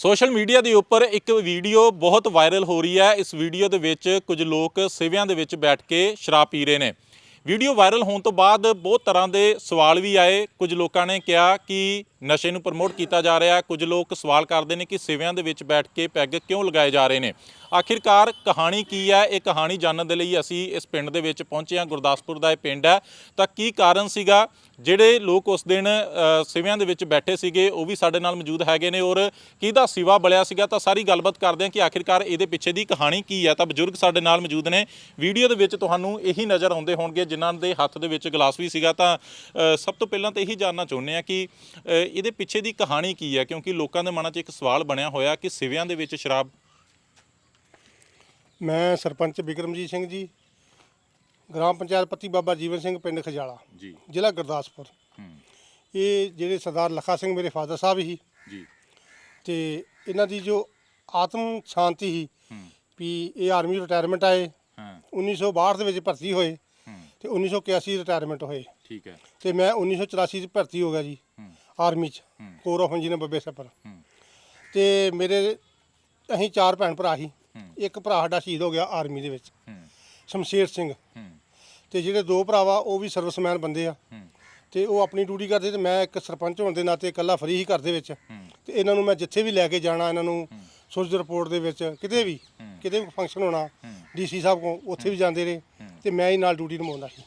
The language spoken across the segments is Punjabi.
ਸੋਸ਼ਲ ਮੀਡੀਆ ਦੇ ਉੱਪਰ ਇੱਕ ਵੀਡੀਓ ਬਹੁਤ ਵਾਇਰਲ ਹੋ ਰਹੀ ਹੈ। ਇਸ ਵੀਡੀਓ ਦੇ ਵਿੱਚ ਕੁਝ ਲੋਕ ਸਿਵਿਆਂ ਦੇ ਵਿੱਚ ਬੈਠ ਕੇ ਸ਼ਰਾਬ ਪੀ ਰਹੇ ਨੇ। ਵੀਡੀਓ ਵਾਇਰਲ ਹੋਣ ਤੋਂ ਬਾਅਦ ਬਹੁਤ ਤਰ੍ਹਾਂ ਦੇ ਸਵਾਲ ਵੀ ਆਏ। ਕੁਝ ਲੋਕਾਂ ਨੇ ਕਿਹਾ ਕਿ ਨਸ਼ੇ ਨੂੰ ਪ੍ਰਮੋਟ ਕੀਤਾ ਜਾ ਰਿਹਾ ਕੁਝ ਲੋਕ ਸਵਾਲ ਕਰਦੇ ਨੇ ਕਿ ਸਿਵਿਆਂ ਦੇ ਵਿੱਚ ਬੈਠ ਕੇ ਪੈਗ ਕਿਉਂ ਲਗਾਏ ਜਾ ਰਹੇ ਨੇ? ਆਖਿਰਕਾਰ ਕਹਾਣੀ ਕੀ ਹੈ? ਇਹ ਕਹਾਣੀ ਜਾਣਨ ਦੇ ਲਈ ਅਸੀਂ ਇਸ ਪਿੰਡ ਦੇ ਵਿੱਚ ਪਹੁੰਚੇ ਹਾਂ। ਗੁਰਦਾਸਪੁਰ ਦਾ ਇਹ ਪਿੰਡ ਹੈ। ਤਾਂ ਕੀ ਕਾਰਨ ਸੀਗਾ? ਜਿਹੜੇ ਲੋਕ ਉਸ ਦਿਨ ਸਿਵਿਆਂ ਦੇ ਵਿੱਚ ਬੈਠੇ ਸੀਗੇ, ਉਹ ਵੀ ਸਾਡੇ ਨਾਲ ਮੌਜੂਦ ਹੈਗੇ ਨੇ ਔਰ ਕਿਹਦਾ ਸਿਵਾ ਬਲਿਆ ਸੀਗਾ? ਤਾਂ ਸਾਰੀ ਗੱਲਬਾਤ ਕਰਦੇ ਹਾਂ ਕਿ ਆਖਿਰਕਾਰ ਇਹਦੇ ਪਿੱਛੇ ਦੀ ਕਹਾਣੀ ਕੀ ਹੈ। ਤਾਂ ਬਜ਼ੁਰਗ ਸਾਡੇ ਨਾਲ ਮੌਜੂਦ ਨੇ। ਵੀਡੀਓ ਦੇ ਵਿੱਚ ਤੁਹਾਨੂੰ ਇਹੀ ਨਜ਼ਰ ਆਉਂਦੇ ਹੋਣਗੇ, ਜਿਨ੍ਹਾਂ ਦੇ ਹੱਥ ਦੇ ਵਿੱਚ ਗਲਾਸ ਵੀ ਸੀਗਾ। ਤਾਂ ਸਭ ਤੋਂ ਪਹਿਲਾਂ ਤਾਂ ਇਹੀ ਜਾਣਨਾ ਚਾਹੁੰਦੇ ਆ ਕਿ ਇਹਦੇ ਪਿੱਛੇ ਦੀ ਕਹਾਣੀ ਕੀ ਹੈ? ਕਿਉਂਕਿ ਲੋਕਾਂ ਦੇ ਮਨਾਂ 'ਚ ਇੱਕ ਸਵਾਲ ਬਣਿਆ ਹੋਇਆ ਕਿ ਸਿਵਿਆਂ ਦੇ ਵਿੱਚ ਸ਼ਰਾਬ ਮੈਂ ਸਰਪੰਚ ਬਿਕਰਮਜੀਤ ਸਿੰਘ ਜੀ ਗ੍ਰਾਮ ਪੰਚਾਇਤ ਪੱਤੀ ਬਾਬਾ ਜੀਵਨ ਸਿੰਘ ਪਿੰਡ ਖਜਾਲਾ ਜੀ। ਜ਼ਿਲ੍ਹਾ ਗੁਰਦਾਸਪੁਰ। ਇਹ ਜਿਹੜੇ ਸਰਦਾਰ ਲੱਖਾ ਸਿੰਘ ਮੇਰੇ ਫਾਦਰ ਸਾਹਿਬ ਹੀ ਜੀ। ਤੇ ਇਹਨਾਂ ਦੀ ਜੋ ਆਤਮ ਸ਼ਾਂਤੀ ਹੂੰ। ਵੀ ਇਹ ਆਰਮੀ ਰਿਟਾਇਰਮੈਂਟ ਆਏ ਹਾਂ। 1962 ਦੇ ਵਿੱਚ ਭਰਤੀ ਹੋਏ ਤੇ 1981 ਰਿਟਾਇਰਮੈਂਟ ਹੋਏ। ਠੀਕ ਹੈ। ਤੇ ਮੈਂ 1984 ਚ ਭਰਤੀ ਹੋ ਗਿਆ ਜੀ ਆਰਮੀ ਚ। ਕੋਰ ਆਫ ਇੰਜੀਨੀਅਰ ਬੱਬੇ ਸਪਰ। ਤੇ ਮੇਰੇ ਅਸੀਂ ਚਾਰ ਭੈਣ ਭਰਾ ਸੀ। ਹੂੰ। ਇੱਕ ਭਰਾ ਸਾਡਾ ਸ਼ਹੀਦ ਹੋ ਗਿਆ ਆਰਮੀ ਦੇ ਵਿੱਚ। ਸ਼ਮਸ਼ੇਰ ਸਿੰਘ। ਤੇ ਜਿਹੜੇ ਦੋ ਭਰਾ ਵਾ ਉਹ ਵੀ ਸਰਵਿਸਮੈਨ ਬੰਦੇ ਆ। ਤੇ ਉਹ ਆਪਣੀ ਡਿਊਟੀ ਕਰਦੇ ਤੇ ਮੈਂ ਇੱਕ ਸਰਪੰਚ ਹੋਣ ਦੇ ਨਾਤੇ ਇਕੱਲਾ ਫਰੀ ਹੀ ਘਰ ਦੇ ਵਿੱਚ। ਤੇ ਇਹਨਾਂ ਨੂੰ ਮੈਂ ਜਿੱਥੇ ਵੀ ਲੈ ਕੇ ਜਾਣਾ ਇਹਨਾਂ ਨੂੰ ਸੁਰਜ ਰਿਪੋਰਟ ਦੇ ਵਿੱਚ ਕਿਤੇ ਵੀ। ਕਿਤੇ ਵੀ ਫੰਕਸ਼ਨ ਹੋਣਾ। ਡੀਸੀ ਸਾਹਿਬ ਕੋਲ ਉੱਥੇ ਵੀ ਜਾਂਦੇ ਰਹੇ ਤੇ ਮੈਂ ਹੀ ਨਾਲ ਡਿਊਟੀ ਨਿਭਾਉਂਦਾ ਸੀ।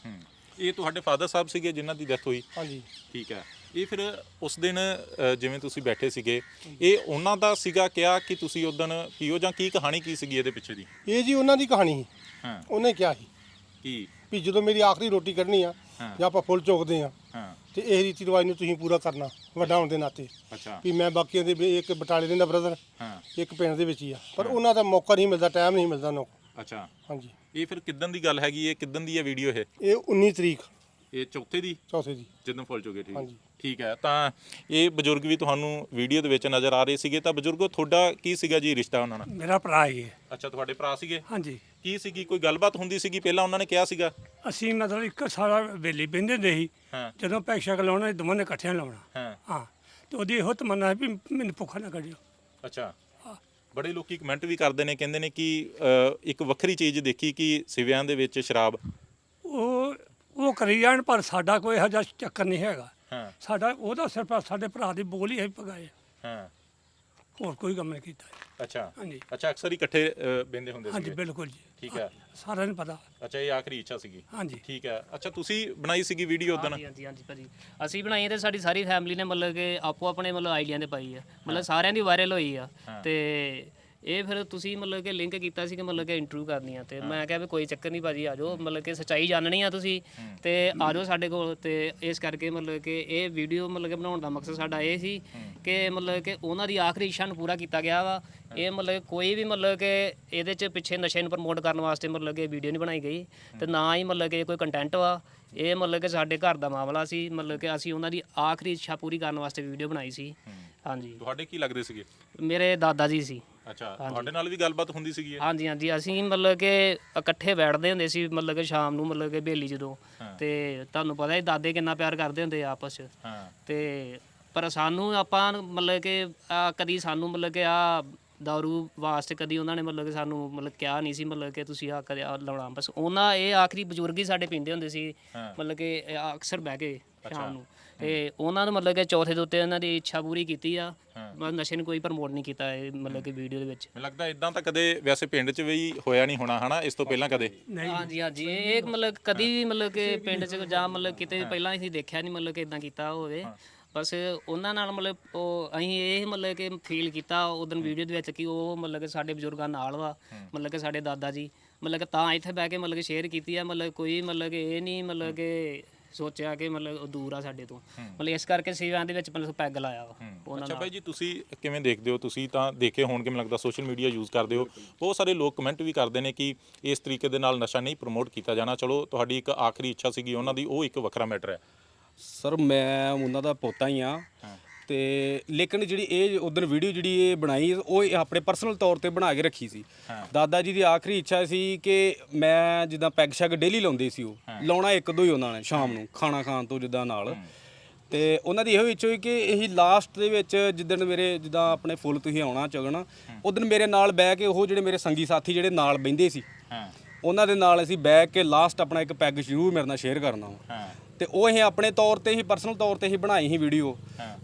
ਇਹ ਤੁਹਾਡੇ ਫਾਦਰ ਸਾਹਿਬ ਸੀਗੇ ਜਿਨ੍ਹਾਂ ਦੀ ਡੈਥ ਹੋਈ? ਹਾਂਜੀ। ਠੀਕ ਹੈ। ਇਹ ਫਿਰ ਉਸ ਦਿਨ ਅ, ਜਿਵੇਂ ਤੁਸੀਂ ਬੈਠੇ ਸੀਗੇ ਇਹ ਉਹਨਾਂ ਦਾ ਸੀਗਾ ਕਿਹਾ ਕਿ ਤੁਸੀਂ ਉਸ ਦਿਨ ਪੀਓ ਜਾਂ ਕੀ ਕਹਾਣੀ ਕੀ ਸੀਗੀ ਇਹਦੇ ਪਿੱਛੇ ਦੀ? ਇਹ ਜੀ ਉਹਨਾਂ ਦੀ ਕਹਾਣੀ ਸੀ। ਹਾਂ। ਉਹਨੇ ਕਿਹਾ ਸੀ ਕੀ? ਵੀ ਜਦੋਂ ਮੇਰੀ ਆਖਰੀ ਰੋਟੀ ਕੱਢਣੀ ਆ ਹਾਂ। ਜਾਂ ਆਪਾਂ ਫੁੱਲ ਚੁੱਕਦੇ ਆ ਹਾਂ। ਤੇ ਇਹ ਰੀਤੀ ਰਿਵਾਜ ਨੂੰ ਤੁਸੀਂ ਪੂਰਾ ਕਰਨਾ ਵੱਡਾ ਹੋਣ ਦੇ ਨਾਤੇ। ਅੱਛਾ। ਵੀ ਮੈਂ ਬਾਕੀਆਂ ਦੇ ਵੀ ਇੱਕ ਬਟਾਲੇ ਦਾ ਬ੍ਰਦਰ ਹਾਂ। ਇੱਕ ਪਿੰਡ ਦੇ ਵਿੱਚ ਹੀ ਆ। ਪਰ ਉਹਨਾਂ ਦਾ ਮੌਕਾ ਨਹੀਂ ਮਿਲਦਾ ਟਾਈਮ ਨਹੀਂ ਮਿਲਦਾ ਉਹਨਾਂ ਕੋਲ। ਅੱਛਾ। ਹਾਂਜੀ। ਇਹ ਫਿਰ ਕਿੱਦਣ ਦੀ ਗੱਲ ਹੈਗੀ ਇਹ ਕਿੱਦਣ ਦੀ ਹੈ ਵੀਡੀਓ ਇਹ? ਇਹ 19 ਤਰੀਕ। ਇਹ ਚੌਥੇ ਦੀ? ਚੌਥੇ ਦੀ। ਜਦੋਂ ਫੁੱਲ ਚੁਗੇ ਠੀਕ ਹਾਂਜੀ। ਠੀਕ ਹੈ ਤਾਂ ਇਹ ਬਜ਼ੁਰਗ ਵੀ ਤੁਹਾਨੂੰ ਵੀਡੀਓ ਦੇ ਵਿੱਚ ਨਜ਼ਰ ਆ ਰਹੇ ਸੀਗੇ। ਤਾਂ ਬਜ਼ੁਰਗੋ ਤੁਹਾਡਾ ਕੀ ਸੀਗਾ ਜੀ ਰਿਸ਼ਤਾ ਉਹਨਾਂ ਨਾਲ? ਮੇਰਾ ਭਰਾ ਹੀ ਹੈ। ਅੱਛਾ ਤੁਹਾਡੇ ਭਰਾ ਸੀਗੇ? ਹਾਂਜੀ। ਕੀ ਸੀਗੀ? ਕੋਈ ਗੱਲਬਾਤ ਹੁੰਦੀ ਸੀਗੀ? ਪਹਿਲਾਂ ਉਹਨਾਂ ਨੇ ਕਿਹਾ ਸੀਗਾ? ਅਸੀਂ ਮਤਲਬ ਇੱਕ ਸਾਰਾ ਵੇਲੀ ਬਹਿੰਦੇ ਹੁੰਦੇ ਸੀ। ਹਾਂ। ਜਦੋਂ ਪੈਕ ਸ਼ੈਕ ਲਾਉਣਾ ਇਹ ਦੋਵਾਂ ਨੇ ਇਕੱਠਿਆਂ ਲਾਉਣਾ। ਹਾਂ। ਹਾਂ। ਤੇ ਉਹਦੀ ਇਹੋ ਤਮੰਨਾ ਹੈ ਵੀ ਮੈਨੂੰ ਭੁੱਖਾ ਨਾ ਕੱਢਿਓ। ਅੱਛਾ। ਬੜੇ ਲੋਕੀ ਕਮੈਂਟ ਵੀ ਕਰਦੇ ਨੇ ਕਹਿੰਦੇ ਨੇ ਕਿ ਅ, ਇੱਕ ਵੱਖਰੀ ਚੀਜ਼ ਦੇਖੀ ਕਿ ਸਿਵਿਆਂ ਦੇ ਵਿੱਚ ਸ਼ਰਾਬ ਉਹ ਕਰੀ ਜਾਣ ਪਰ ਸਾਡਾ ਕੋਈ ਇਹੋ ਜਿਹਾ ਚੱਕਰ ਨਹੀਂ ਹੈਗਾ। ਹਾਂ। ਸਾਡਾ ਉਹਦਾ ਸਿਰਫ ਸਾਡੇ ਭਰਾ ਦੀ ਬੋਲ ਹੀ ਹੈ ਪਗਾਏ ਹਾਂ। ਹੋਰ ਕੋਈ ਕੰਮ ਨਹੀਂ ਕੀਤਾ। ਅੱਛਾ। ਹਾਂਜੀ। ਅੱਛਾ ਅਕਸਰ ਹੀ ਇਕੱਠੇ ਅ, ਬਹਿੰਦੇ ਹੁੰਦੇ ਹਾਂਜੀ ਸੀਗੇ ਬਿਲਕੁਲ ਜੀ। ਠੀਕ ਹੈ। ਸਾਰਿਆਂ ਨੂੰ ਪਤਾ। ਅੱਛਾ ਇਹ ਆਖਰੀ ਇੱਛਾ ਸੀਗੀ। ਹਾਂਜੀ। ਠੀਕ ਹੈ। ਅੱਛਾ ਤੁਸੀਂ ਬਣਾਈ ਸੀਗੀ ਵੀਡੀਓ ਉਦੋਂ ਹਾਂਜੀ ਹਾਂਜੀ ਹਾਂਜੀ ਭਾਜੀ। ਅਸੀਂ ਬਣਾਈ ਤੇ ਸਾਡੀ ਸਾਰੀ ਫੈਮਿਲੀ ਨੇ ਮਤਲਬ ਕਿ ਆਪੋ ਆਪਣੇ ਮਤਲਬ ਆਈਡੀਆਂ ਤੇ ਪਾਈ ਆ। ਮਤਲਬ ਸਾਰਿਆਂ ਦੀ ਵਾਇਰਲ ਹੋਈ ਆ। ਤੇ ਇਹ ਫਿਰ ਤੁਸੀਂ ਮਤਲਬ ਕਿ ਲਿੰਕ ਕੀਤਾ ਸੀ ਕਿ ਮਤਲਬ ਕਿ ਇੰਟਰਵਿਊ ਕਰਨੀ ਆ ਤੇ ਮੈਂ ਕਿਹਾ ਵੀ ਕੋਈ ਚੱਕਰ ਨਹੀਂ ਭਾਜੀ ਆ ਜਾਓ ਮਤਲਬ ਕਿ ਸੱਚਾਈ ਜਾਣਨੀ ਆ ਤੁਸੀਂ ਤੇ ਆ ਜਾਓ ਸਾਡੇ ਕੋਲ ਤੇ ਇਸ ਕਰਕੇ ਮਤਲਬ ਕਿ ਇਹ ਵੀਡੀਓ ਮਤਲਬ ਕਿ ਬਣਾਉਣ ਦਾ ਮਕਸਦ ਸਾਡਾ ਇਹ ਸੀ ਕਿ ਮਤਲਬ ਕਿ ਉਹਨਾਂ ਦੀ ਆਖਰੀ ਇੱਛਾ ਨੂੰ ਪੂਰਾ ਕੀਤਾ ਗਿਆ ਵਾ ਇਹ ਮਤਲਬ ਕਿ ਕੋਈ ਵੀ ਮਤਲਬ ਕਿ ਇਹਦੇ ਚ ਪਿੱਛੇ ਨਸ਼ੇ ਨੂੰ ਪ੍ਰਮੋਟ ਕਰਨ ਵਾਸਤੇ ਮਤਲਬ ਕਿ ਵੀਡੀਓ ਨਹੀਂ ਬਣਾਈ ਗਈ ਤੇ ਨਾ ਹੀ ਮਤਲਬ ਕਿ ਕੋਈ ਕੰਟੈਂਟ ਵਾ ਇਹ ਮਤਲਬ ਕਿ ਸਾਡੇ ਘਰ ਦਾ ਮਾਮਲਾ ਸੀ ਮਤਲਬ ਕਿ ਅਸੀਂ ਉਹਨਾਂ ਦੀ ਆਖਰੀ ਇੱਛਾ ਪੂਰੀ ਕਰਨ ਵਾਸਤੇ ਵੀਡੀਓ ਬਣਾਈ ਸੀ ਹਾਂਜੀ ਤੁਹਾਡੇ ਕੀ ਲੱਗਦੇ ਸੀਗੇ ਮੇਰੇ ਦਾਦਾ ਜੀ ਸੀ ਅੱਛਾ ਤੁਹਾਡੇ ਨਾਲ ਵੀ ਗੱਲਬਾਤ ਹੁੰਦੀ ਸੀਗੀ ਇਹ? ਹਾਂਜੀ ਹਾਂਜੀ। ਅਸੀਂ ਮਤਲਬ ਕਿ ਇਕੱਠੇ ਬੈਠਦੇ ਹੁੰਦੇ ਸੀ ਮਤਲਬ ਕਿ ਸ਼ਾਮ ਨੂੰ ਮਤਲਬ ਕਿ ਬੇਲੀ ਜਦੋਂ। ਤੇ ਤੁਹਾਨੂੰ ਪਤਾ ਹੈ ਦਾਦੇ ਕਿੰਨਾ ਪਿਆਰ ਕਰਦੇ ਹੁੰਦੇ ਆ ਆਪਸ 'ਚ। ਹਾਂ। ਤੇ ਪਰ ਸਾਨੂੰ ਆਪਾਂ ਮਤਲਬ ਕਿ ਆਹ ਕਦੀ ਸਾਨੂੰ ਮਤਲਬ ਕਿ ਆ ਦਾਰੂ ਵਾਸਤੇ ਕਦੀ ਉਹਨਾਂ ਨੇ ਮਤਲਬ ਕਿ ਸਾਨੂੰ ਮਤਲਬ ਕਿਹਾ ਨਹੀਂ ਸੀ ਮਤਲਬ ਕਿ ਤੁਸੀਂ ਆ ਕਦੇ ਆਹ ਲਾਉਣਾ। ਬਸ ਉਹਨਾਂ ਇਹ ਆਖਰੀ ਬਜ਼ੁਰਗ ਹੀ ਸਾਡੇ ਪੀਂਦੇ ਹੁੰਦੇ ਸੀ। ਮਤਲਬ ਕਿ ਇਹ ਅਕਸਰ ਬਹਿ ਕੇ ਸ਼ਾਮ ਨੂੰ ਤੇ ਉਹਨਾਂ ਨੂੰ ਮਤਲਬ ਕਿ ਚੌਥੇ ਦੇ ਉੱਤੇ ਉਹਨਾਂ ਦੀ ਇੱਛਾ ਪੂਰੀ ਕੀਤੀ ਆ ਬਸ ਨਸ਼ੇ ਨੂੰ ਕੋਈ ਪ੍ਰਮੋਟ ਨਹੀਂ ਕੀਤਾ ਇਹ ਮਤਲਬ ਕਿ ਵੀਡੀਓ ਦੇ ਵਿੱਚ ਮੈਨੂੰ ਲੱਗਦਾ ਇਦਾਂ ਤਾਂ ਕਦੇ ਵੈਸੇ ਪਿੰਡ 'ਚ ਵੀ ਹੋਇਆ ਨਹੀਂ ਹੋਣਾ ਹਨਾ ਇਸ ਤੋਂ ਪਹਿਲਾਂ ਕਦੇ ਹਾਂਜੀ ਹਾਂਜੀ ਇਹ ਇੱਕ ਮਤਲਬ ਕਦੀ ਵੀ ਮਤਲਬ ਕਿ ਪਿੰਡ 'ਚ ਜਾਂ ਮਤਲਬ ਕਿਤੇ ਵੀ ਪਹਿਲਾਂ ਅਸੀਂ ਦੇਖਿਆ ਨਹੀਂ ਮਤਲਬ ਕਿ ਇਦਾਂ ਕੀਤਾ ਹੋਵੇ ਬਸ ਉਹਨਾਂ ਨਾਲ ਮਤਲਬ ਉਹ ਅਸੀਂ ਇਹ ਮਤਲਬ ਕਿ ਫੀਲ ਕੀਤਾ ਉਦੋਂ ਵੀਡੀਓ ਦੇ ਵਿੱਚ ਕਿ ਉਹ ਮਤਲਬ ਕਿ ਸਾਡੇ ਬਜ਼ੁਰਗਾਂ ਨਾਲ ਵਾ ਮਤਲਬ ਕਿ ਸਾਡੇ ਦਾਦਾ ਜੀ ਮਤਲਬ ਕਿ ਤਾਂ ਇੱਥੇ ਬਹਿ ਕੇ ਮਤਲਬ ਕਿ ਸ਼ੇਅਰ ਕੀਤੀ ਆ ਮਤਲਬ ਕੋਈ ਮਤਲਬ ਕਿ ਇਹ ਨਹੀਂ ਮਤਲਬ ਕਿ ਸੋਚਿਆ ਕਿ ਮਤਲਬ ਉਹ ਦੂਰ ਆ ਸਾਡੇ ਤੋਂ। ਮਤਲਬ ਇਸ ਕਰਕੇ ਸੇਵਾਂ ਦੇ ਵਿੱਚ ਮਤਲਬ ਪੈਗ ਲਾਇਆ ਵਾ ਉਹਨਾਂ ਅੱਛਾ ਭਾਈ ਜੀ ਤੁਸੀਂ ਕਿਵੇਂ ਦੇਖਦੇ ਹੋ? ਤੁਸੀਂ ਤਾਂ ਦੇਖੇ ਹੋਣਗੇ ਮੈਨੂੰ ਲੱਗਦਾ ਸੋਸ਼ਲ ਮੀਡੀਆ ਯੂਜ਼ ਕਰਦੇ ਹੋ। ਬਹੁਤ ਸਾਰੇ ਲੋਕ ਕਮੈਂਟ ਵੀ ਕਰਦੇ ਨੇ ਕਿ ਇਸ ਤਰੀਕੇ ਦੇ ਨਾਲ ਨਸ਼ਾ ਨਹੀਂ ਪ੍ਰਮੋਟ ਕੀਤਾ ਜਾਣਾ। ਚਲੋ ਤੁਹਾਡੀ ਇੱਕ ਆਖਰੀ ਇੱਛਾ ਸੀਗੀ ਉਹਨਾਂ ਦੀ ਉਹ ਇੱਕ ਵੱਖਰਾ ਮੈਟਰ ਹੈ। ਸਰ ਮੈਂ ਉਹਨਾਂ ਦਾ ਪੋਤਾ ਹੀ ਆ ਤੇ ਲੇਕਿਨ ਜਿਹੜੀ ਇਹ ਉਦੋਂ ਵੀਡੀਓ ਜਿਹੜੀ ਇਹ ਬਣਾਈ ਉਹ ਇਹ ਆਪਣੇ ਪਰਸਨਲ ਤੌਰ ਤੇ ਬਣਾ ਕੇ ਰੱਖੀ ਸੀ। ਦਾਦਾ ਜੀ ਦੀ ਆਖਰੀ ਇੱਛਾ ਸੀ ਕਿ ਮੈਂ ਜਿੱਦਾਂ ਪੈਗ ਸ਼ੈਗ ਡੇਲੀ ਲਾਉਂਦੇ ਸੀ ਉਹ। ਲਾਉਣਾ ਇੱਕ ਦੋ ਹੀ ਉਹਨਾਂ ਨੇ ਸ਼ਾਮ ਨੂੰ ਖਾਣਾ ਖਾਣ ਤੋਂ ਜਿੱਦਾਂ ਨਾਲ। ਤੇ ਉਹਨਾਂ ਦੀ ਇਹੋ ਇੱਛਾ ਹੋਈ ਕਿ ਇਹੀ ਲਾਸਟ ਦੇ ਵਿੱਚ ਜਿੱਦਣ ਮੇਰੇ ਜਿੱਦਾਂ ਆਪਣੇ ਫੁੱਲ ਤੁਸੀਂ ਆਉਣਾ ਚਗਣ ਉਦੋਂ ਮੇਰੇ ਨਾਲ ਬਹਿ ਕੇ ਉਹ ਜਿਹੜੇ ਮੇਰੇ ਸੰਗੀ ਸਾਥੀ ਜਿਹੜੇ ਨਾਲ ਬਹਿੰਦੇ ਸੀ ਉਹਨਾਂ ਦੇ ਨਾਲ ਅਸੀਂ ਬਹਿ ਕੇ ਲਾਸਟ ਆਪਣਾ ਇੱਕ ਪੈਗ ਜ਼ਰੂਰ ਮੇਰੇ ਨਾਲ ਸ਼ੇਅਰ ਕਰਨਾ ਹਾਂ। ਤੇ ਉਹ ਅਸੀਂ ਆਪਣੇ ਤੌਰ ਤੇ ਹੀ ਪਰਸਨਲ ਤੌਰ ਤੇ ਹੀ ਬਣਾਈ ਸੀ ਵੀਡੀਓ।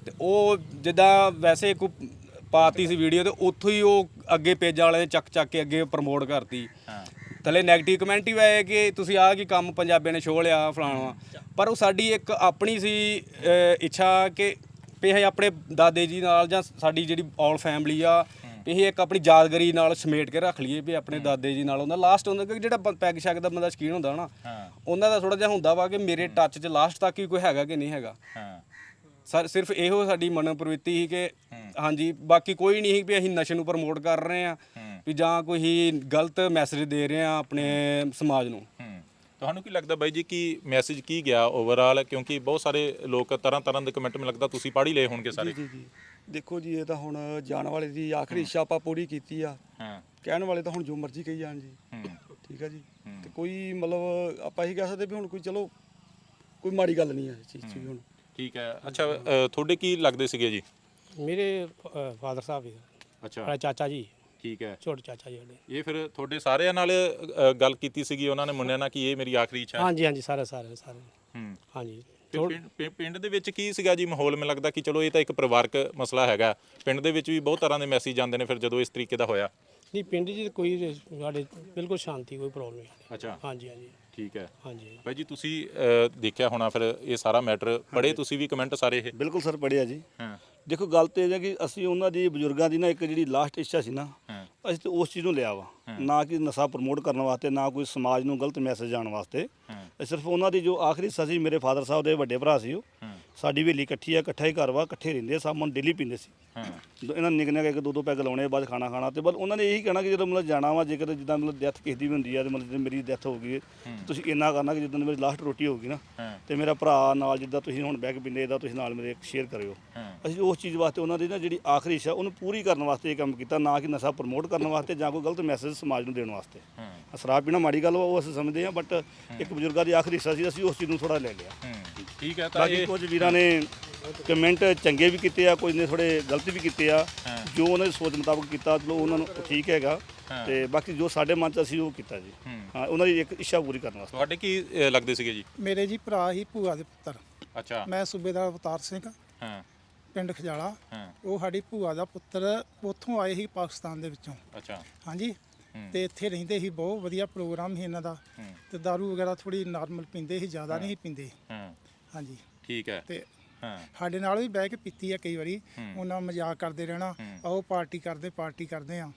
ਤੇ ਉਹ ਜਿੱਦਾਂ ਵੈਸੇ ਕੋਈ ਪਾਤੀ ਸੀ ਵੀਡੀਓ ਤੇ ਉੱਥੋਂ ਹੀ ਉਹ ਅੱਗੇ ਪੇਜਾਂ ਵਾਲੇ ਨੇ ਚੱਕ ਚੱਕ ਕੇ ਅੱਗੇ ਪ੍ਰਮੋਟ ਕਰਤੀ। ਹਾਂ। ਥੱਲੇ 네ਗੇਟਿਵ ਕਮੈਂਟ ਹੀ ਆਏ ਕਿ ਤੁਸੀਂ ਆਹ ਕੀ ਕੰਮ ਪੰਜਾਬੀਆਂ ਨੇ ਛੋਹ ਲਿਆ ਫਲਾਣਾ। ਪਰ ਉਹ ਸਾਡੀ ਇੱਕ ਆਪਣੀ ਸੀ ਇੱਛਾ ਕਿ ਵੀ ਅਸੀਂ ਆਪਣੇ ਦਾਦੇ ਜੀ ਨਾਲ ਜਾਂ ਸਾਡੀ ਜਿਹੜੀ ਆਲ ਫੈਮਿਲੀ ਆ ਵੀ ਇਹ ਇੱਕ ਆਪਣੀ ਯਾਦਗਾਰੀ ਨਾਲ ਸਮੇਟ ਕੇ ਰੱਖ ਲਈਏ ਵੀ ਆਪਣੇ ਦਾਦੇ ਜੀ ਨਾਲ ਉਹਨਾਂ ਲਾਸਟ ਹੁੰਦਾ ਕਿ ਜਿਹੜਾ ਬ- ਪੈਗ ਸ਼ੈਗ ਦਾ ਬੰਦਾ ਸ਼ਕੀਨ ਹੁੰਦਾ ਨਾ ਉਹਨਾਂ ਦਾ ਥੋੜਾ ਜਿਹਾ ਹੁੰਦਾ ਵਾ ਕਿ ਮੇਰੇ ਟੱਚ 'ਚ ਲਾਸਟ ਤੱਕ ਹੀ ਕੋਈ ਹੈਗਾ ਕਿ ਨਹੀਂ ਹੈਗਾ। ਹਾਂ। ਸਰ ਸਿਰਫ ਇਹੋ ਸਾਡੀ ਮਨ ਪ੍ਰਵਿਰਤੀ ਸੀ ਕਿ ਹਾਂਜੀ ਬਾਕੀ ਕੋਈ ਨਹੀਂ ਸੀ ਵੀ ਅਸੀਂ ਨਸ਼ੇ ਨੂੰ ਪ੍ਰਮੋਟ ਕਰ ਰਹੇ ਆ ਵੀ ਜਾਂ ਕੋਈ ਗਲਤ ਮੈਸੇਜ ਦੇ ਰਹੇ ਆ ਆਪਣੇ ਸਮਾਜ ਨੂੰ। ਤੁਹਾਨੂੰ ਕੀ ਲੱਗਦਾ ਬਾਈ ਜੀ ਕਿ ਮੈਸੇਜ ਕੀ ਗਿਆ ਓਵਰਆਲ ਕਿਉਂਕਿ ਬਹੁਤ ਸਾਰੇ ਲੋਕ ਤਰ੍ਹਾਂ ਤਰ੍ਹਾਂ ਦੇ ਕਮੈਂਟ ਮੈਨੂੰ ਲੱਗਦਾ ਤੁਸੀਂ ਪੜ੍ਹ ਹੀ ਲਏ ਹੋਣਗੇ ਸਾਰੇ। ਜੀ ਜੀ। ਦੇਖੋ ਜੀ ਇਹ ਤਾਂ ਹੁਣ ਜਾਣ ਵਾਲੇ ਦੀ ਆਖਰੀ ਇੱਛਾ ਆਪਾਂ ਪੂਰੀ ਕੀਤੀ ਆ। ਹਾਂ। ਕਹਿਣ ਵਾਲੇ ਤਾਂ ਹੁਣ ਜੋ ਮਰਜ਼ੀ ਕਹੀ ਜਾਣ ਜੀ। ਹੂੰ। ਠੀਕ ਆ ਜੀ। ਤੇ ਕੋਈ ਮਤਲਬ ਆਪਾਂ ਇਹੀ ਕਹਿ ਸਕਦੇ ਵੀ ਹੁਣ ਕੋਈ ਚਲੋ ਕੋਈ ਮਾੜੀ ਗੱਲ ਨਹੀਂ ਹੈ ਇਸ ਚੀਜ਼ 'ਚ ਵੀ ਹੁਣ। ਠੀਕ ਹੈ। ਅੱਛਾ ਅ, ਤੁਹਾਡੇ ਕੀ ਲੱਗਦੇ ਸੀਗੇ ਜੀ? ਮੇਰੇ ਫਾਦਰ ਸਾਹਿਬ ਹੀ ਅੱਛਾ। ਚਾਚਾ ਜੀ। ਠੀਕ ਹੈ। ਛੋਟੇ ਚਾਚਾ ਜੀ ਸਾਡੇ। ਇਹ ਫਿਰ ਤੁਹਾਡੇ ਸਾਰਿਆਂ ਨਾਲ ਅ, ਗੱਲ ਕੀਤੀ ਸੀਗੀ ਉਹਨਾਂ ਨੇ ਮੁੰਡਿਆਂ ਨਾਲ ਕਿ ਇਹ ਮੇਰੀ ਆਖਰੀ ਇੱਛਾ ਹੈ? ਹਾਂਜੀ ਹਾਂਜੀ ਸਾਰੇ ਸਾਰੇ ਸਾਰੇ। ਹੂੰ। ਹਾਂਜੀ। ਤੇ ਪਿੰਡ- ਪਿੰ- ਪਿੰਡ ਦੇ ਵਿੱਚ ਕੀ ਸੀਗਾ ਜੀ ਮਾਹੌਲ? ਮੈਨੂੰ ਲੱਗਦਾ ਕਿ ਚਲੋ ਇਹ ਤਾਂ ਇੱਕ ਪਰਿਵਾਰਕ ਮਸਲਾ ਹੈਗਾ। ਪਿੰਡ ਦੇ ਵਿੱਚ ਵੀ ਬਹੁਤ ਤਰ੍ਹਾਂ ਦੇ ਮੈਸੇਜ ਆਉਂਦੇ ਨੇ ਫਿਰ ਜਦੋਂ ਇਸ ਤਰੀਕੇ ਦਾ ਹੋਇਆ? ਨਹੀਂ ਪਿੰਡ ਜੀ ਕੋਈ ਸਾਡੇ ਬਿਲਕੁਲ ਸ਼ਾਂਤੀ ਕੋਈ ਪ੍ਰੋਬਲਮ ਨਹੀਂ ਅੱਛਾ। ਹਾਂਜੀ ਹਾਂਜੀ। ਠੀਕ ਹੈ। ਹਾਂਜੀ। ਭਾਈ ਜੀ ਤੁਸੀਂ ਦੇਖਿਆ ਹੋਣਾ ਫਿਰ ਇਹ ਸਾਰਾ ਮੈਟਰ? ਪੜ੍ਹੇ ਤੁਸੀਂ ਵੀ ਕਮੈਂਟ ਸਾਰੇ ਇਹ? ਬਿਲਕੁਲ ਸਰ ਪੜਿਆ ਜੀ। ਹਾਂ। ਦੇਖੋ ਗੱਲ ਤੇ ਇਹ ਹੈ ਕਿ ਅਸੀਂ ਉਹਨਾਂ ਦੀ ਬਜ਼ੁਰਗਾਂ ਦੀ ਨਾ ਇੱਕ ਜਿਹੜੀ ਲਾਸਟ ਇੱਛਾ ਸੀ ਨਾ ਹਾਂ। ਅਸੀਂ ਤੇ ਉਸ ਚੀਜ਼ ਨੂੰ ਲਿਆ ਵਾ। ਨਾ ਕਿ ਨਸ਼ਾ ਪ੍ਰਮੋਟ ਕਰਨ ਵਾਸਤੇ ਨਾ ਕੋਈ ਸਮਾਜ ਨੂੰ ਗਲਤ ਮੈਸੇਜ ਜਾਣ ਵਾਸਤੇ। ਹਾਂ। ਸਿਰਫ ਉਹਨਾਂ ਦੀ ਜੋ ਆਖਰੀ ਇੱਛਾ ਸੀ ਮੇਰੇ ਫਾਦਰ ਸਾਹਿਬ ਦੇ ਵੱਡੇ ਭਰਾ ਸੀ ਉਹ ਸਾਡੀ ਹਵੇਲੀ ਇਕੱਠੀ ਆ ਇਕੱਠਾ ਹੀ ਘਰ ਵਾ ਇਕੱਠੇ ਰਹਿੰਦੇ ਸਾਮਨ ਡੇਲੀ ਪੀਂਦੇ ਸੀ। ਹਾਂ। ਦੋ- ਇਹਨਾਂ ਨਿਕ ਨਿਕ ਇੱਕ ਦੋ ਦੋ ਪੈਗ ਲਾਉਣੇ ਬਾਅਦ ਖਾਣਾ ਖਾਣਾ ਤੇ ਬਸ ਉਹਨਾਂ ਨੇ ਇਹੀ ਕਹਿਣਾ ਕਿ ਜਦੋਂ ਮਤਲਬ ਜਾਣਾ ਵਾ ਜੇਕਰ ਜਿੱਦਾਂ ਮਤਲਬ ਡੈਥ ਕਿਸੇ ਦੀ ਵੀ ਹੁੰਦੀ ਆ ਤੇ ਮਤਲਬ ਜੇ ਮੇਰੀ ਡੈਥ ਹੋ ਗਈ ਤੇ ਤੁਸੀਂ ਇੰਨਾ ਕਰਨਾ ਕਿ ਜਿੱਦਾਂ ਮੇਰੀ ਲਾਸਟ ਰੋਟੀ ਹੋਊਗੀ ਨਾ ਹਾਂ। ਤੇ ਮੇਰਾ ਭਰਾ ਨਾਲ ਜਿੱਦਾਂ ਤੁਸੀਂ ਹੁਣ ਬੈਗ ਪਿੰਦੇ ਦਾ ਤੁਸੀਂ ਨਾਲ ਮੇਰੇ ਸ਼ੇਅਰ ਕਰਿਓ। ਹਾਂ। ਅਸੀਂ ਉਸ ਚੀਜ਼ ਵਾਸਤੇ ਉਹਨਾਂ ਦੀ ਨਾ ਜਿਹੜੀ ਆਖਰੀ ਇੱਛਾ ਉਹਨੂੰ ਪੂਰੀ ਕਰਨ ਵਾਸਤੇ ਇਹ ਕੰਮ ਕੀਤਾ ਨਾ ਕਿ ਨਸ਼ਾ ਪ੍ਰਮੋਟ ਕਰਨ ਵਾਸਤੇ ਜਾਂ ਕੋਈ ਗਲਤ ਮੈਸੇਜ ਸਮਾਜ ਨੂੰ ਦੇਣ ਵਾਸਤੇ। ਹਾਂ। ਸ਼ਰਾਬ ਪੀਣਾ ਮਾੜੀ ਗੱਲ ਵਾ ਉਹ ਅਸੀਂ ਸਮਝਦੇ ਹਾਂ ਬਟ ਇੱਕ ਬਜ਼ੁਰਗਾਂ ਦੀ ਆਖਰੀ ਇੱਛਾ ਸੀ ਅਸੀਂ ਉਸ ਚੀਜ਼ ਨੂੰ ਥੋੜਾ ਲੈ ਲਿਆ। ਹੂੰ। ਠੀਕ ਹੈ ਤਾਂ ਬਾਕੀ ਇਹ ਕੁਝ ਵੀਰਾਂ ਨੇ ਕਮੈਂਟ ਚੰਗੇ ਵੀ ਕੀਤੇ ਆ ਕੁਝ ਨੇ ਥੋੜੇ ਗਲਤ ਵੀ ਕੀਤੇ ਆ। ਜੋ ਉਹਨਾਂ ਦੀ ਸੋਚ ਮੁਤਾਬਕ ਕੀਤਾ ਚਲੋ ਉਹਨਾਂ ਨੂੰ ਠੀਕ ਹੈਗਾ। ਤੇ ਬਾਕੀ ਜੋ ਸਾਡੇ ਮਨ ਚ ਅਸੀਂ ਉਹ ਕੀਤਾ ਜੀ। ਹਾਂ। ਉਹਨਾਂ ਦੀ ਇੱਕ ਇੱਛਾ ਪੂਰੀ ਕਰਨ ਵਾਸਤੇ। ਤੁਹਾਡੇ ਕੀ ਅ, ਲੱਗਦੇ ਸੀਗੇ ਜੀ? ਮੇਰੇ ਜੀ ਭਰਾ ਹੀ ਭੂਆ ਦੇ ਪੁੱਤਰ। ਅੱਛਾ। ਮੈਂ ਸੂਬੇਦਾਰ ਅਵਤਾਰ ਸਿੰਘ। ਹਾਂ। ਪਿੰਡ ਖਜਾਲਾ। ਹਾਂ। ਉਹ ਸਾਡੀ ਭੂਆ ਦਾ ਪੁੱਤਰ ਉੱਥੋਂ ਆਏ ਸੀ ਪਾਕਿਸਤਾਨ ਦੇ ਵਿੱਚੋਂ। ਅੱਛਾ। ਹਾਂਜੀ। ਹੂੰ। ਤੇ ਇੱਥੇ ਰਹਿੰਦੇ ਸੀ ਬਹੁਤ ਵਧੀਆ ਪ੍ਰੋਗਰਾਮ ਸੀ ਇਹਨਾਂ ਦਾ। ਹੂੰ। ਤੇ दारू ਵਗੈਰਾ ਥੋੜੀ ਨਾਰਮਲ ਪੀਂਦੇ ਸੀ ਜ਼ਿਆਦਾ ਨਹੀਂ ਸੀ ਪੀਂਦੇ। ਹਾਂ। ਹਾਂਜੀ। ਠੀਕ ਹੈ। ਤੇ ਹਾਂ। ਸਾਡੇ ਨਾਲ ਵੀ ਬਹਿ ਕੇ ਪੀਤੀ ਆ ਕਈ ਵਾਰੀ। ਉਹਨਾਂ ਮਜ਼ਾਕ ਕਰਦੇ ਰਹਿਣਾ। ਆਓ ਪਾਰਟੀ ਕਰਦੇ ਪਾਰਟੀ ਕਰਦੇ ਆ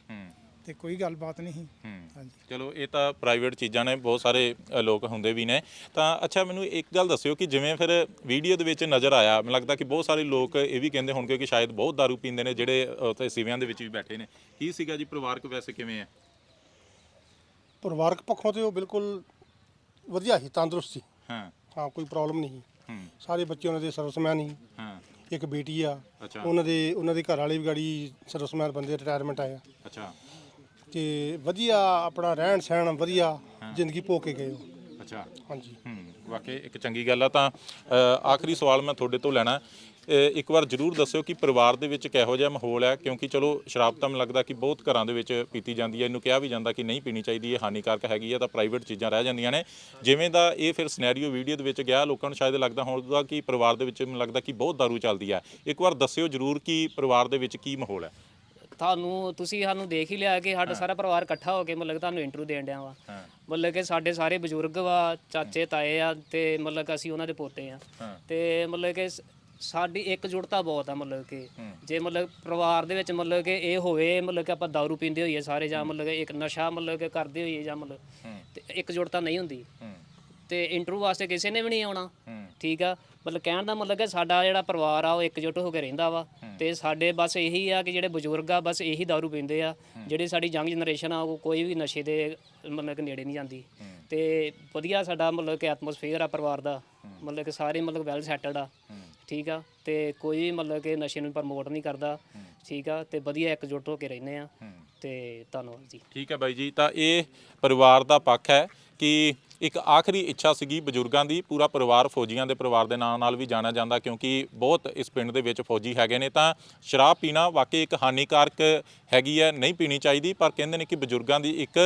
ਤੇ ਕੋਈ ਗੱਲਬਾਤ ਨਹੀਂ। ਹਾਂਜੀ। ਚਲੋ ਇਹ ਤਾਂ ਪ੍ਰਾਈਵੇਟ ਚੀਜ਼ਾਂ ਨੇ ਬਹੁਤ ਸਾਰੇ ਲੋਕ ਹੁੰਦੇ ਵੀ ਨੇ। ਤਾਂ ਅੱਛਾ ਮੈਨੂੰ ਇੱਕ ਗੱਲ ਦੱਸਿਓ ਕਿ ਜਿਵੇਂ ਫਿਰ ਵੀਡੀਓ ਦੇ ਵਿੱਚ ਨਜ਼ਰ ਆਇਆ ਮੈਨੂੰ ਲੱਗਦਾ ਕਿ ਬਹੁਤ ਸਾਰੇ ਲੋਕ ਇਹ ਵੀ ਕਹਿੰਦੇ ਹੋਣਗੇ ਕਿ ਸ਼ਾਇਦ ਬਹੁਤ दारू ਪੀਂਦੇ ਨੇ ਜਿਹੜੇ ਉੱਥੇ ਸਿਵਿਆਂ ਦੇ ਵਿੱਚ ਵੀ ਬੈਠੇ ਨੇ। ਕੀ ਸੀਗਾ ਜੀ ਪਰਿਵਾਰਕ ਵੈਸੇ ਕਿਵੇਂ ਹੈ? ਪਰਿਵਾਰਕ ਪੱਖੋਂ ਤੇ ਉਹ ਬਿਲਕੁਲ ਵਧੀਆ ਸੀ ਤੰਦਰੁਸਤ ਸੀ। ਹਾਂ। ਹਾਂ ਕੋਈ ਪ੍ਰੋਬਲਮ ਨਹੀਂ ਸਾਰੇ ਬੱਚੇ ਉਹਨਾਂ ਦੇ ਸਰਵਿਸਮੈਨ ਸੀ ਹਾਂ। ਇੱਕ ਬੇਟੀ ਆ। ਅੱਛਾ। ਉਹਨਾਂ ਦੇ ਉਹਨਾਂ ਦੇ ਘਰ ਵਾਲੇ ਵੀ ਗਾੜੀ ਸਰਵਿਸਮੈਨ ਬੰਦੇ ਰਿਟਾਇਰਮੈਂਟ ਆਇਆ ਅੱਛਾ। ਤੇ ਵਧੀਆ ਆਪਣਾ ਰਹਿਣ ਸਹਿਣ ਵਧੀਆ ਜ਼ਿੰਦਗੀ ਭੋਗ ਕੇ ਗਏ ਉਹ ਅੱਛਾ। ਹਾਂਜੀ। ਹੂੰ ਵਾਕਈ ਇੱਕ ਚੰਗੀ ਗੱਲ ਆ ਤਾਂ ਅ, ਆਖਰੀ ਸਵਾਲ ਮੈਂ ਤੁਹਾਡੇ ਤੋਂ ਲੈਣਾ। ਇੱਕ ਵਾਰ ਜਰੂਰ ਦੱਸਿਓ ਕਿ ਪਰਿਵਾਰ ਦੇ ਵਿੱਚ ਕਿਹੋ ਜਿਹਾ ਮਾਹੌਲ ਹੈ ਕਿਉਂਕਿ ਚਲੋ ਸ਼ਰਾਬ ਤਾਂ ਮੈਨੂੰ ਲੱਗਦਾ ਕਿ ਬਹੁਤ ਘਰਾਂ ਦੇ ਵਿੱਚ ਪੀਤੀ ਜਾਂਦੀ ਹੈ। ਇਹਨੂੰ ਕਿਹਾ ਵੀ ਜਾਂਦਾ ਕਿ ਨਹੀਂ ਪੀਣੀ ਚਾਹੀਦੀ ਇਹ ਹਾਨੀਕਾਰਕ ਹੈਗੀ ਹੈ ਤਾਂ ਪ੍ਰਾਈਵੇਟ ਚੀਜ਼ਾਂ ਰਹਿ ਜਾਂਦੀਆਂ ਨੇ। ਜਿਵੇਂ ਦਾ ਇਹ ਫਿਰ ਸਿਨੈਰੀਓ ਵੀਡੀਓ ਦੇ ਵਿੱਚ ਗਿਆ ਲੋਕਾਂ ਨੂੰ ਸ਼ਾਇਦ ਲੱਗਦਾ ਹੋਊਗਾ ਕਿ ਪਰਿਵਾਰ ਦੇ ਵਿੱਚ ਮੈਨੂੰ ਲੱਗਦਾ ਕਿ ਬਹੁਤ ਦਾਰੂ ਚੱਲਦੀ ਹੈ। ਇੱਕ ਵਾਰ ਦੱਸਿਓ ਜਰੂਰ ਕਿ ਪਰਿਵਾਰ ਦੇ ਵਿੱਚ ਕੀ ਮਾਹੌਲ ਹੈ। ਤੁਹਾਨੂੰ ਤੁਸੀਂ ਸਾਨੂੰ ਦੇਖ ਹੀ ਲਿਆ ਕਿ ਸਾਡਾ ਸਾਰਾ ਪਰਿਵਾਰ ਇਕੱਠਾ ਹੋ ਕੇ ਮਤਲਬ ਤੁਹਾਨੂੰ ਇੰਟਰਵਿਊ ਦੇਣ ਡਿਆ ਵਾ। ਮਤਲਬ ਕਿ ਸਾਡੇ ਸਾਰੇ ਬਜ਼ੁਰਗ ਵਾ ਚਾਚੇ ਤਾਏ ਆ ਤੇ ਮਤਲਬ ਅਸੀਂ ਉਹਨਾਂ ਦੇ ਪੋਤੇ ਆ। ਤੇ ਮਤਲਬ ਕਿ ਸਾਡੀ ਇੱਕਜੁੱਟਤਾ ਬਹੁਤ ਆ ਮਤਲਬ ਕਿ ਜੇ ਮਤਲਬ ਪਰਿਵਾਰ ਦੇ ਵਿੱਚ ਮਤਲਬ ਕਿ ਇਹ ਹੋਵੇ ਮਤਲਬ ਕਿ ਆਪਾਂ दारू ਪੀਂਦੇ ਹੋਈਏ ਸਾਰੇ ਜਾਂ ਮਤਲਬ ਕਿ ਇੱਕ ਨਸ਼ਾ ਮਤਲਬ ਕਿ ਕਰਦੇ ਹੋਈਏ ਜਾਂ ਮਤਲਬ ਤੇ ਇੱਕਜੁੱਟਤਾ ਨਹੀਂ ਹੁੰਦੀ ਹੂੰ ਤੇ ਇੰਟਰਵਿਊ ਵਾਸਤੇ ਕਿਸੇ ਨੇ ਵੀ ਨਹੀਂ ਆਉਣਾ ਹੂੰ ਠੀਕ ਆ ਮਤਲਬ ਕਹਿਣ ਦਾ ਮਤਲਬ ਕਿ ਸਾਡਾ ਜਿਹੜਾ ਪਰਿਵਾਰ ਆ ਉਹ ਇਕਜੁੱਟ ਹੋ ਕੇ ਰਹਿੰਦਾ ਵਾ ਤੇ ਸਾਡੇ ਬਸ ਇਹੀ ਆ ਕਿ ਜਿਹੜੇ ਬਜ਼ੁਰਗ ਆ ਬਸ ਇਹੀ दारू ਪੀਂਦੇ ਆ ਜਿਹੜੀ ਸਾਡੀ ਯੰਗ ਜਨਰੇਸ਼ਨ ਆ ਉਹ ਕੋਈ ਵੀ ਨਸ਼ੇ ਦੇ ਮਤਲਬ ਕਿ ਨੇੜੇ ਨਹੀਂ ਜਾਂਦੀ ਤੇ ਵਧੀਆ ਸਾਡਾ ਮਤਲਬ ਕਿ ਐਟਮੋਸਫੇਅਰ ਆ ਪਰਿਵਾਰ ਦਾ ਮਤਲਬ ਕਿ ਸਾਰੇ ਮਤਲਬ ਵੈਲ ਸੈਟਲਡ ਆ ਠੀਕ ਆ? ਤੇ ਕੋਈ ਵੀ ਮਤਲਬ ਕਿ ਨਸ਼ੇ ਨੂੰ ਪ੍ਰਮੋਟ ਨਹੀਂ ਕਰਦਾ। ਠੀਕ ਆ ਤੇ ਵਧੀਆ ਇਕਜੁੱਟ ਹੋ ਕੇ ਰਹਿੰਦੇ ਆ ਤੇ ਧੰਨਵਾਦ ਜੀ। ਠੀਕ ਹੈ ਬਾਈ ਜੀ ਤਾਂ ਇਹ ਪਰਿਵਾਰ ਦਾ ਪੱਖ ਹੈ ਕਿ ਇੱਕ ਆਖਰੀ ਇੱਛਾ ਸੀਗੀ ਬਜ਼ੁਰਗਾਂ ਦੀ ਪੂਰਾ ਪਰਿਵਾਰ ਫੌਜੀਆਂ ਦੇ ਪਰਿਵਾਰ ਦੇ ਨਾਂ ਨਾਲ ਵੀ ਜਾਣਿਆ ਜਾਂਦਾ ਕਿਉਂਕਿ ਬਹੁਤ ਇਸ ਪਿੰਡ ਦੇ ਵਿੱਚ ਫੌਜੀ ਹੈਗੇ ਨੇ ਤਾਂ ਸ਼ਰਾਬ ਪੀਣਾ ਵਾਕਈ ਇੱਕ ਹਾਨੀਕਾਰਕ ਹੈਗੀ ਹੈ ਨਹੀਂ ਪੀਣੀ ਚਾਹੀਦੀ ਪਰ ਕਹਿੰਦੇ ਨੇ ਕਿ ਬਜ਼ੁਰਗਾਂ ਦੀ ਇੱਕ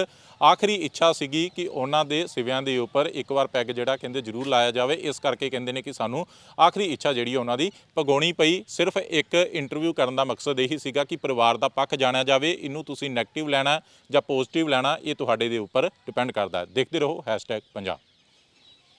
ਆਖਰੀ ਇੱਛਾ ਸੀਗੀ ਕਿ ਉਹਨਾਂ ਦੇ ਸਿਵਿਆਂ ਦੇ ਉੱਪਰ ਇੱਕ ਵਾਰ ਪੈਗ ਜਿਹੜਾ ਕਹਿੰਦੇ ਜ਼ਰੂਰ ਲਾਇਆ ਜਾਵੇ ਇਸ ਕਰਕੇ ਕਹਿੰਦੇ ਨੇ ਕਿ ਸਾਨੂੰ ਆਖਰੀ ਇੱਛਾ ਜਿਹੜੀ ਉਹਨਾਂ ਦੀ ਪਗਾਉਣੀ ਪਈ ਸਿਰਫ ਇੱਕ ਇੰਟਰਵਿਊ ਕਰਨ ਦਾ ਮਕਸਦ ਇਹੀ ਸੀਗਾ ਕਿ ਪਰਿਵਾਰ ਦਾ ਪੱਖ ਜਾਣਿਆ ਜਾਵੇ, ਇਹਨੂੰ ਤੁਸੀਂ 네ਗੇਟਿਵ ਲੈਣਾ ਜਾਂ ਪੋਜ਼ਿਟਿਵ ਲੈਣਾ, ਇਹ ਤੁਹਾਡੇ ਦੇ ਉੱਪਰ ਡਿਪੈਂਡ ਕਰਦਾ ਹੈ। ਦੇਖਦੇ ਰਹੋ, hashtag ਪੰਜਾਬ।